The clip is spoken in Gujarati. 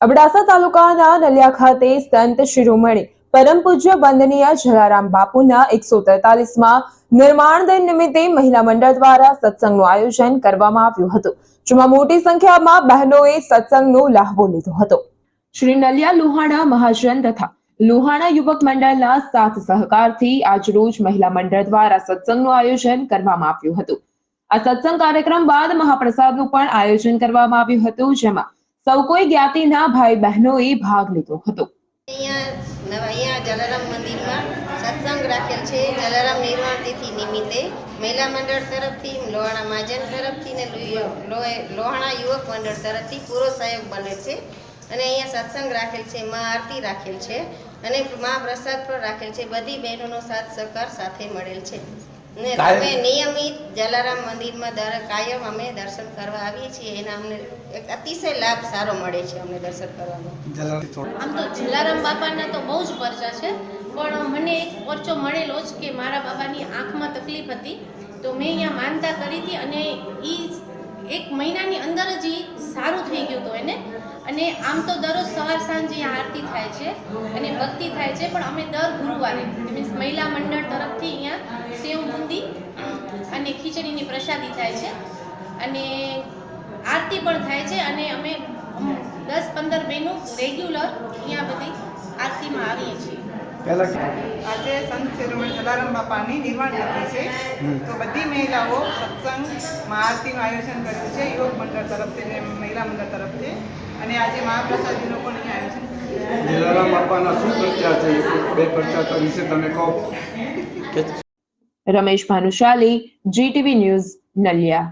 અબડાસા તાલુકાના નલિયા ખાતે સંત શિરોમણી પરમ પૂજ્ય વંદનીય જલારામ બાપુના એકસો તેતાલીસમાં નિર્માણ દિન નિમિત્તે મહિલા મંડળ દ્વારા સત્સંગનું આયોજન કરવામાં આવ્યું હતું, જેમાં મોટી સંખ્યામાં બહેનોએ સત્સંગનો લાહવો લીધો હતો. શ્રી નલિયા લુહાણા મહાજન તથા લુહાણા યુવક મંડળના સાથ સહકારથી આજરોજ મહિલા મંડળ દ્વારા સત્સંગનું આયોજન કરવામાં આવ્યું હતું. આ સત્સંગ કાર્યક્રમ બાદ મહાપ્રસાદનું પણ આયોજન કરવામાં આવ્યું હતું, જેમાં સૌ કોઈ જ્ઞાતિના ભાઈ બહેનોએ ભાગ લીધો હતો. અહીંયા અહીંયા જલારામ મંદિરમાં સત્સંગ રાખેલ છે. જલારામ નિર્વાણ તિથિ નિમિત્તે મહિલા મંડળ તરફથી, લોહાણા મહાજન તરફથી ને લોહાણા યુવક મંડળ તરફથી પૂરો સહયોગ બને છે. અને અહીંયા સત્સંગ રાખેલ છે, મા આરતી રાખેલ છે અને મહાપ્રસાદ પણ રાખેલ છે. બધી બહેનોનો સાથ સહકાર સાથે મળેલ છે. ને અમે નિયમિત જલારામ મંદિરમાં દર કાયમ અમે દર્શન કરવા આવીએ છીએ. એના અમને એક અતિશય લાભ સારો મળે છે અમને દર્શન કરવાનો. આમ તો જલારામ બાપાના તો બહુ જ પરચા છે પણ મને એક પરચો મળેલો જ કે મારા બાબાની આંખમાં તકલીફ હતી. તો મેં અહીંયા માનતા કરી હતી અને એ એક મહિનાની અંદર જ એ સારું થઈ ગયું હતું એને. અને આમ તો દરરોજ સવાર સાંજ અહીંયા આરતી થાય છે અને ભક્તિ થાય છે પણ અમે દર ગુરુવારે મીન્સ મહિલા મંડળ તરફથી અહીંયા ખીચડીની પ્રસાદી થાય છે. અને આરતી પણ થાય છે અને અમે દસ પંદર બહેનો રેગ્યુલર અહીંયા બધી આરતીમાં આવીએ છીએ. આજે સંત શિરોમણી જલારામ બાપાની નિર્વાણ તિથિ છે. તો બધી મહિલાઓ સત્સંગ આરતીનું આયોજન કર્યું છે. યોગ મંડળ તરફથી મહિલા મંડળ તરફથી. અને આજે મહાપ્રસાદીનું પણ અહીંયા આયોજન છે. જલારામ બાપાના શું પ્રચાર છે? બે પ્રચાર વિશે તમે કહો. Ramesh Bhanushali GTV news Naliya.